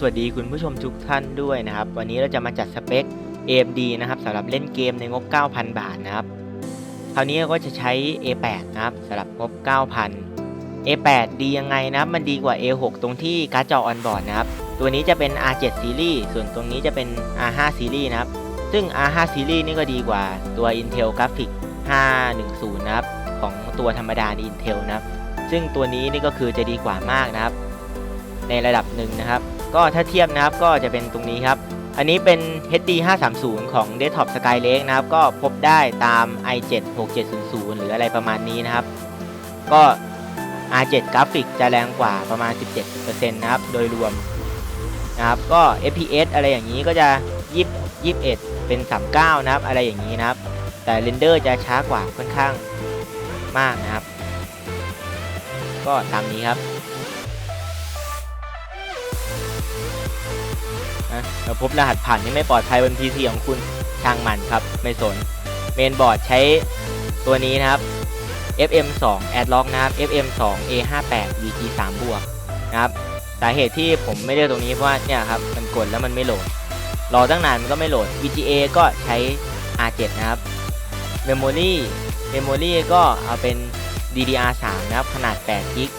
สวัสดีคุณผู้ชมทุกท่านด้วยนะครับ วันนี้เราจะมาจัดสเปค AMD นะครับสำหรับเล่นเกมในงบ 9,000 บาทนะครับคราวนี้ก็จะใช้ A8 นะครับสำหรับงบ 9,000 A8 ดียังไงนะครับมันดีกว่า A6 ตรงที่การ์ดจอออนบอร์ดนะครับตัวนี้จะเป็น R7 ซีรีส์ส่วนตรงนี้จะเป็น R5 ซีรีส์นะครับซึ่ง R5 ซีรีส์นี่ก็ดีกว่าตัว Intel Graphic 510 นะครับของตัวธรรมดาใน Intel นะครับซึ่งตัวนี้นี่ก็คือจะดีกว่ามากนะครับ ในระดับหนึ่งนะครับ ก็ถ้าเทียบนะครับก็จะเป็นตรงนี้ครับ อันนี้เป็น HD 530 ของ Desktop Skylake นะครับ ก็พบได้ตาม i7 6700 หรืออะไรประมาณนี้นะครับ ก็ R7 กราฟิกจะแรงกว่าประมาณ 17%นะครับ โดยรวมนะครับ ก็ FPS อะไรอย่างนี้ก็จะ20 21 เป็น 39 นะครับ อะไรอย่างนี้นะครับ แต่เรนเดอร์จะช้ากว่าค่อนข้างมากนะครับ ก็ตามนี้ครับ นะเราพบรหัสผ่านที่ไม่ปลอดภัยบน PC ของคุณช่างมันครับ ไม่สน เมนบอร์ดใช้ตัวนี้นะครับ FM2 Adlock นะครับ FM2 A58 VT 3บวกนะครับ สาเหตุที่ผมไม่เลือกตรงนี้เพราะว่าเนี่ยครับ มันกดแล้วมันไม่โหลด รอตั้งนานมันก็ไม่โหลด VGA ก็ใช้ R7 นะครับ Memory Memory ก็เอาเป็น DDR3 นะครับ ขนาด8กิก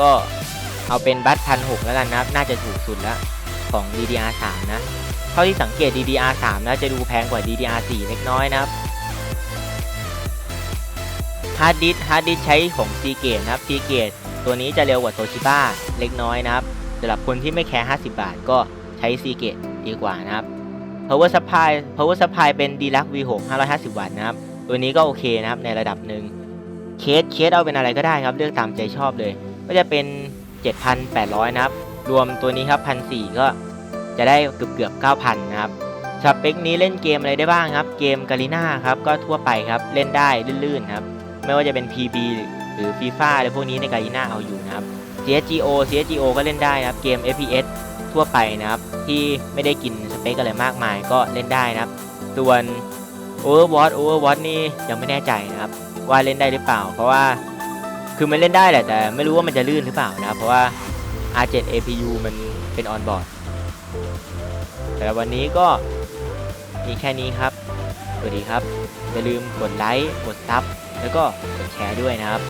ก็ เอาเป็นบัตพันหกแล้วกันนะครับ น่าจะถูกสุดแล้วของ DDR3 นะ เท่าที่สังเกต DDR3 นะจะดูแพงกว่า DDR4 เล็กน้อยนะครับฮาร์ดดิสฮาร์ดดิสใช้ของ Seagate นะครับ Seagate ตัวนี้จะเร็วกว่า Toshiba เล็กน้อยนะครับสำหรับคนที่ไม่แคร์50 บาทก็ใช้ Seagate ดีกว่านะครับ Power Supply Power Supply เป็น Deluxe V6 550 วัตต์นะครับ ตัวนี้ก็โอเคนะครับในระดับหนึ่งเคสเคสเอาเป็นอะไรก็ได้ครับ เลือกตามใจชอบเลย ก็จะเป็น 7,800 นะครับ รวมตัวนี้ครับ1,400ก็จะได้เกือบเกือบ9,000 นะครับสเปคนี้เล่นเกมอะไรได้บ้างครับ เกมกาลิน่าครับก็ทั่วไปครับเล่นได้ลื่นๆครับไม่ว่าจะเป็น PB หรือ FIFA อะไรพวกนี้ในกาลิน่าเอาอยู่นะครับ CSGO CSGO ก็เล่นได้นะครับเกม FPS ทั่วไปนะครับ ที่ไม่ได้กินสเปคอะไรมากมายก็เล่นได้นะครับ ส่วน Overwatch Overwatch นี่ยังไม่แน่ใจนะครับ ว่าเล่นได้หรือเปล่า เพราะว่า คือมันเล่นได้แหละแต่ไม่รู้ว่ามันจะลื่นหรือเปล่านะครับเพราะว่า R7 APU มันเป็นออนบอร์ดแต่วันนี้ก็มีแค่นี้ครับ สวัสดีครับ อย่าลืมกดไลค์ กดซับ แล้วก็กดแชร์ด้วยนะครับ